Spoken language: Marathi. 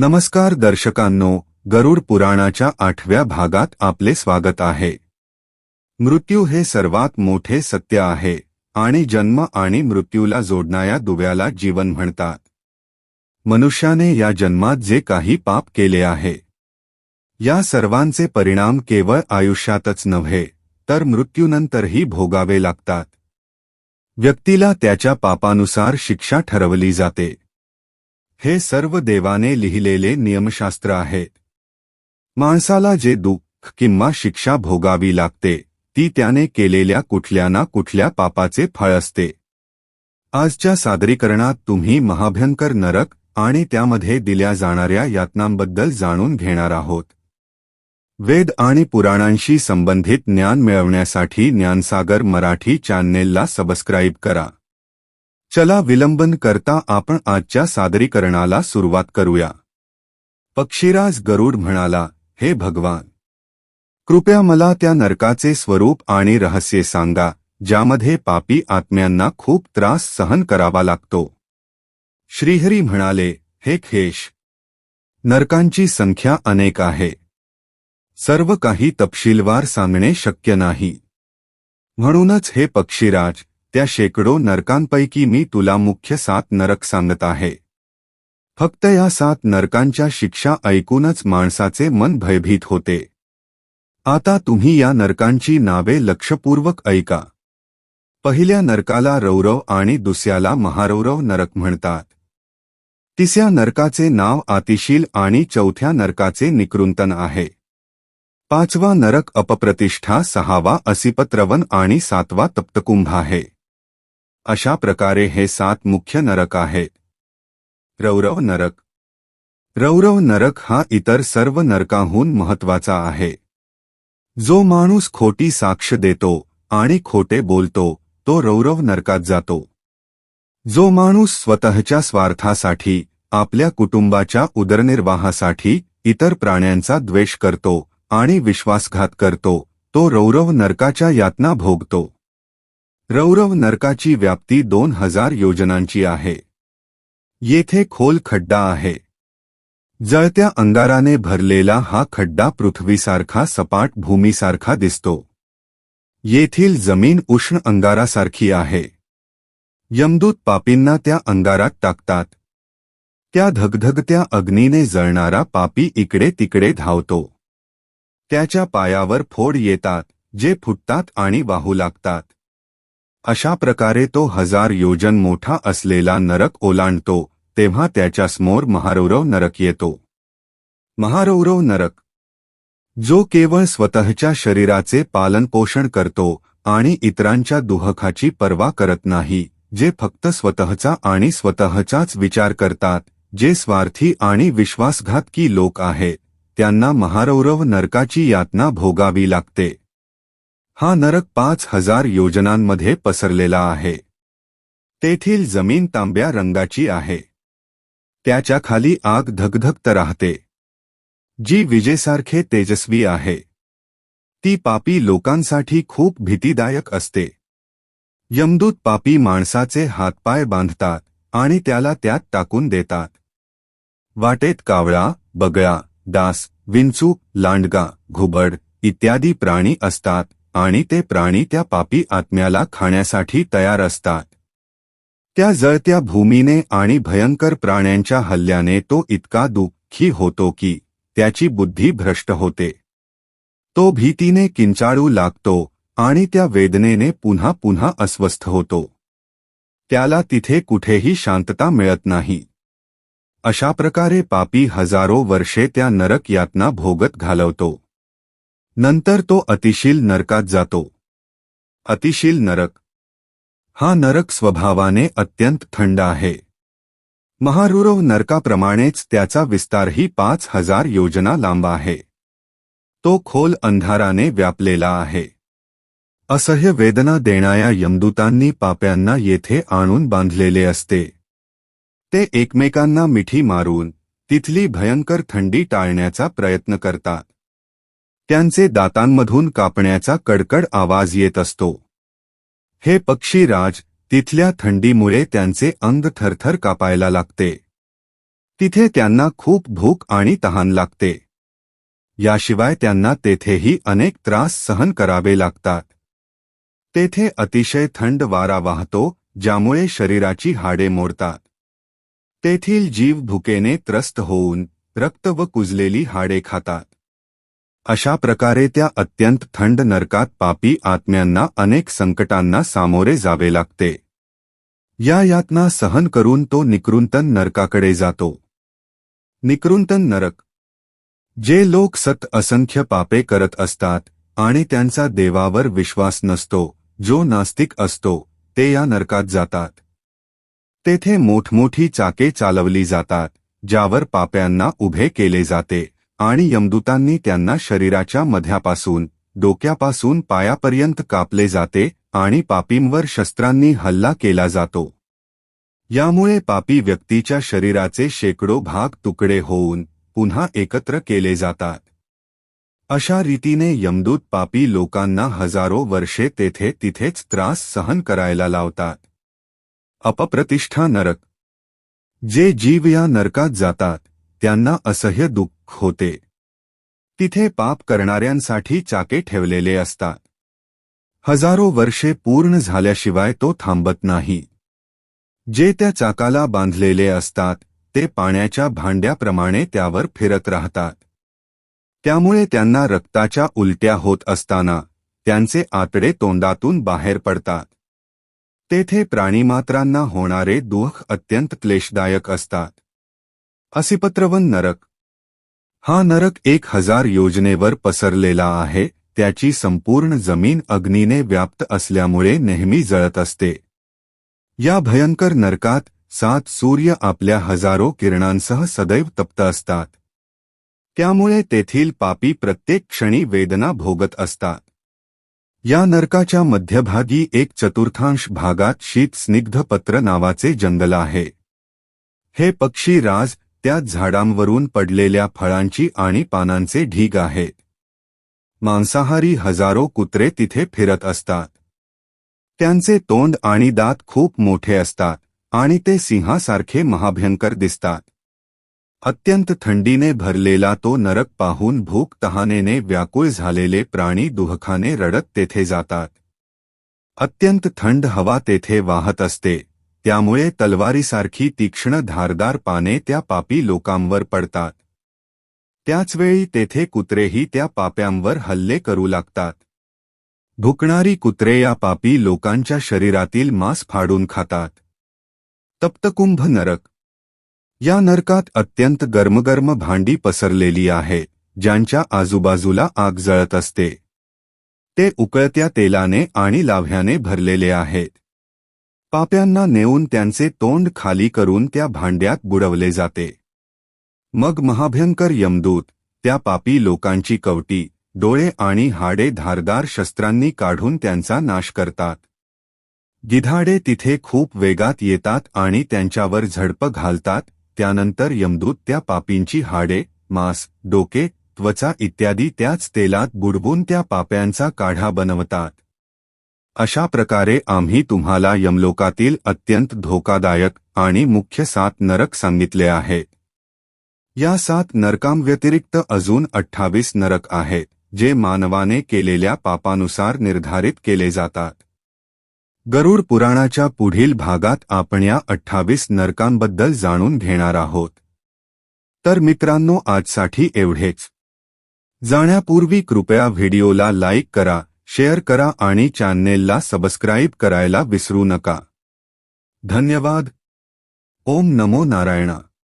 नमस्कार दर्शकांनो गरुड पुराणाच्या आठव्या भागात आपले स्वागत आहे. मृत्यू हे सर्वात मोठे सत्य आहे आणि जन्म आणि मृत्यूला जोडणाऱ्या दुव्याला जीवन म्हणतात. मनुष्याने या जन्मात जे काही पाप केले आहे या सर्वांचे परिणाम केवळ आयुष्यातच नव्हे तर मृत्यूनंतरही भोगावे लागतात. व्यक्तीला त्याच्या पापानुसार शिक्षा ठरवली जाते. हे सर्व देवाने लिहिलेले नियमशास्त्र आहेत माणसाला जे दुःख किंवा शिक्षा भोगावी लागते ती त्याने केलेल्या कुठल्या ना कुठल्या पापाचे फळ असते. आजच्या सादरीकरणात तुम्ही महाभयंकर नरक आणि त्यामध्ये दिल्या जाणाऱ्या यातनांबद्दल जाणून घेणार आहोत. वेद आणि पुराणांशी संबंधित ज्ञान मिळवण्यासाठी ज्ञानसागर मराठी चॅनेलला सबस्क्राईब करा. चला विलंबन करता आपण आजच्या सादरीकरणाला सुरुवात करूया. पक्षीराज गरुड म्हणाला हे भगवान! कृपया मला त्या नरकाचे स्वरूप आणि रहस्य सांगा ज्यामध्ये पापी आत्म्यांना खूप त्रास सहन करावा लागतो. श्रीहरी म्हणाले हे खेश! नरकांची संख्या अनेक आहे. सर्व काही तपशीलवार सांगणे शक्य नाही. म्हणूनच हे पक्षीराज त्या शेकडो नरकांपैकी मी तुला मुख्य सात नरक सांगत आहे. फक्त या सात नरकांच्या शिक्षा ऐकूनच माणसाचे मन भयभीत होते. आता तुम्ही या नरकांची नावे लक्षपूर्वक ऐका. पहिल्या नरकाला रौरव आणि दुसऱ्याला महारौरव नरक म्हणतात. तिसऱ्या नरकाचे नाव आतिशील आणि चौथ्या नरकाचे निकृंतन आहे. पाचवा नरक अपप्रतिष्ठा सहावा असिपत्रवन आणि सातवा तप्तकुंभ आहे. अशा प्रकारे हे सात मुख्य नरक आहेत रौरव नरक. रौरव नरक हा इतर सर्व नरकाहून महत्त्वाचा आहे. जो माणूस खोटी साक्ष देतो आणि खोटे बोलतो तो रौरव नरकात जातो. जो माणूस स्वतःच्या स्वार्थासाठी आपल्या कुटुंबाच्या उदरनिर्वाहासाठी इतर प्राण्यांचा द्वेष करतो आणि विश्वासघात करतो तो रौरव नरकाच्या यातना भोगतो. रौरव नरकाची व्याप्ती दोन हजार योजनांची आहे. येथे खोल खड्डा आहे. जळत्या अंगाराने भरलेला हा खड्डा पृथ्वीसारखा सपाट भूमीसारखा दिसतो. येथील जमीन उष्ण अंगारासारखी आहे. यमदूत पापींना त्या अंगारात टाकतात. त्या धगधगत्या अग्नीने जळणारा पापी इकडे तिकडे धावतो. त्याच्या पायावर फोड येतात जे फुटतात आणि वाहू लागतात. अशा प्रकारे तो हजार योजन मोठा असलेला नरक ओलांडतो तेव्हा त्याच्यासमोर महारौरव नरक येतो. महारौरव नरक. जो केवळ स्वतःच्या शरीराचे पालनपोषण करतो आणि इतरांच्या दुहखाची पर्वा करत नाही जे फक्त स्वतःचा आणि स्वतःचाच विचार करतात जे स्वार्थी आणि विश्वासघातकी लोक आहेत त्यांना महारौरव नरकाची यातना भोगावी लागते. हा नरक पाच हजार योजनांमध्ये पसरलेला आहे. तेथील जमीन तांब्या रंगाची आहे. त्याच्याखाली आग धगधगत राहते. जी विजेसारखे तेजस्वी आहे. ती पापी लोकांसाठी खूप भीतीदायक असते. यमदूत पापी माणसाचे हातपाय बांधतात आणि त्याला त्यात टाकून देतात. वाटेत कावळा बगळा डास विंचू लांडगा घुबड इत्यादी प्राणी असतात. आणि ते प्राणी त्या पापी आत्म्याला खाण्यासाठी तयार असतात. त्या जळत्या भूमीने आणि भयंकर प्राण्यांच्या हल्ल्याने तो इतका दुःखी होतो की त्याची बुद्धी भ्रष्ट होते. तो भीतीने किंचाळू लागतो आणि त्या वेदनेने पुन्हा पुन्हा अस्वस्थ होतो. त्याला तिथे कुठेही शांतता मिळत नाही. अशा प्रकारे पापी हजारो वर्षे त्या नरक यातना भोगत घालवतो. नंतर तो अतिशील नरकात जातो. अतिशील नरक. हा नरक स्वभावाने अत्यंत थंड आहे. महारुरव नरकाप्रमाणेच त्याचा विस्तारही पाच हजार योजना लांब आहे. तो खोल अंधाराने व्यापलेला आहे. असह्य वेदना देणाऱ्या यमदूतांनी पाप्यांना येथे आणून बांधलेले असते. ते एकमेकांना मिठी मारून तिथली भयंकर थंडी टाळण्याचा प्रयत्न करतात. त्यांचे दातांमधून कापण्याचा कडकड आवाज येत असतो. हे पक्षीराज तिथल्या थंडीमुळे त्यांचे अंग थरथर कापायला लागते. तिथे त्यांना खूप भूक आणि तहान लागते. याशिवाय त्यांना तेथेही अनेक त्रास सहन करावे लागतात. तेथे अतिशय थंड वारा वाहतो ज्यामुळे शरीराची हाडे मोडतात. तेथील जीव भुकेने त्रस्त होऊन रक्त व कुजलेली हाडे खातात. अशा प्रकारे त्या अत्यंत थंड नरकात पापी आत्म्यांना अनेक संकटांना सामोरे जावे लागते. या यातना सहन करून तो निकृंतन नरकाकडे जातो. निकृंतन नरक. जे लोक सत असंख्य पापे करत असतात आणि त्यांचा देवावर विश्वास नसतो जो नास्तिक असतो ते या नरकात जातात. तेथे मोठमोठी चाके चालवली जातात ज्यावर पाप्यांना उभे केले जाते. आणि यमदूतांनी त्यांना शरीराच्या मध्यापासून डोक्यापासून पायापर्यंत कापले जाते आणि पापींवर शस्त्रांनी हल्ला केला जातो. यामुळे पापी व्यक्तीच्या शरीराचे शेकडो भाग तुकडे होऊन पुन्हा एकत्र केले जातात. अशा रीतीने यमदूत पापी लोकांना हजारो वर्षे तेथे तिथेच त्रास सहन करायला लावतात. अपप्रतिष्ठा नरक. जे जीव या नरकात जातात त्यांना असह्य दुःख होते. तिथे पाप करणाऱ्यांसाठी चाके ठेवलेले असतात. हजारो वर्षे पूर्ण झाल्याशिवाय तो थांबत नाही. जे त्या चाकाला बांधलेले असतात ते पाण्याच्या भांड्याप्रमाणे त्यावर फिरत राहतात. त्यामुळे त्यांना रक्ताच्या उलट्या होत असताना त्यांचे आतडे तोंडातून बाहेर पडतात. तेथे प्राणीमात्रांना होणारे दुःख अत्यंत क्लेशदायक असतात. असिपत्रवन नरक हा नरक एक हजार योजनेवर पसरलेला आहे त्याची संपूर्ण जमीन अग्नीने व्याप्त असल्यामुळे नेहमी जळत असते. या भयंकर नरकात सात सूर्य आपल्या हजारो किरणांसह सदैव तप्त असतात. त्यामुळे तेथील पापी प्रत्येक क्षणी वेदना भोगत असतात. या नरकाच्या मध्यभागी एक चतुर्थांश भागात शीत स्निग्ध पत्र नावाचे जंगल आहे. हे पक्षी राज त्या झाडांवरून पडलेल्या फळांची आणि पानांचे ढीग आहे. मांसाहारी हजारो कुत्रे तिथे फिरत असतात. त्यांचे तोंड आणि दात खूप मोठे असतात आणि ते सिंहासारखे महाभयंकर दिसतात. अत्यंत थंडीने भरलेला तो नरक पाहून भूक तहानेने व्याकुळ झालेले प्राणी दुहखाने रडत तेथे जातात. अत्यंत थंड हवा तेथे वाहत असते. त्यामुळे तलवारीसारखी तीक्ष्ण धारदार पाने त्या पापी लोकांवर पडतात. त्याचवेळी तेथे कुत्रेही त्या पाप्यांवर हल्ले करू लागतात. भुकणारी कुत्रे या पापी लोकांच्या शरीरातील मांस फाडून खातात. तप्तकुंभ नरक. या नरकात अत्यंत गरमगर्म भांडी पसरलेली आहे ज्यांच्या आजूबाजूला आग जळत असते. ते उकळत्या तेलाने आणि लाव्ह्याने भरलेले आहेत. पाप्यांना नेऊन त्यांचे तोंड खाली करून त्या भांड्यात बुडवले जाते. मग महाभयंकर यमदूत त्या पापी लोकांची कवटी डोळे आणि हाडे धारदार शस्त्रांनी काढून त्यांचा नाश करतात. गिधाडे तिथे खूप वेगात येतात आणि त्यांच्यावर झडप घालतात त्यानंतर यमदूत त्या पापींची हाडे मांस डोके त्वचा इत्यादी त्याच तेलात बुडवून त्या पाप्यांचा काढा बनवतात. अशा प्रकारे आम्ही तुम्हाला यमलोकातील अत्यंत धोकादायक आणि मुख्य सात नरक सांगितले आहे. या सात नरकांव्यतिरिक्त अजून अठ्ठावीस नरक आहेत जे मानवाने केलेल्या पापानुसार निर्धारित केले जातात. गरुड पुराणाच्या पुढील भागात आपण या अठ्ठावीस नरकांबद्दल जाणून घेणार आहोत. तर मित्रांनो आजसाठी एवढेच. जाण्यापूर्वी कृपया व्हिडिओला लाईक करा शेअर करा आणि चॅनेलला सबस्क्राईब करायला विसरू नका. धन्यवाद. ओम नमो नारायणा.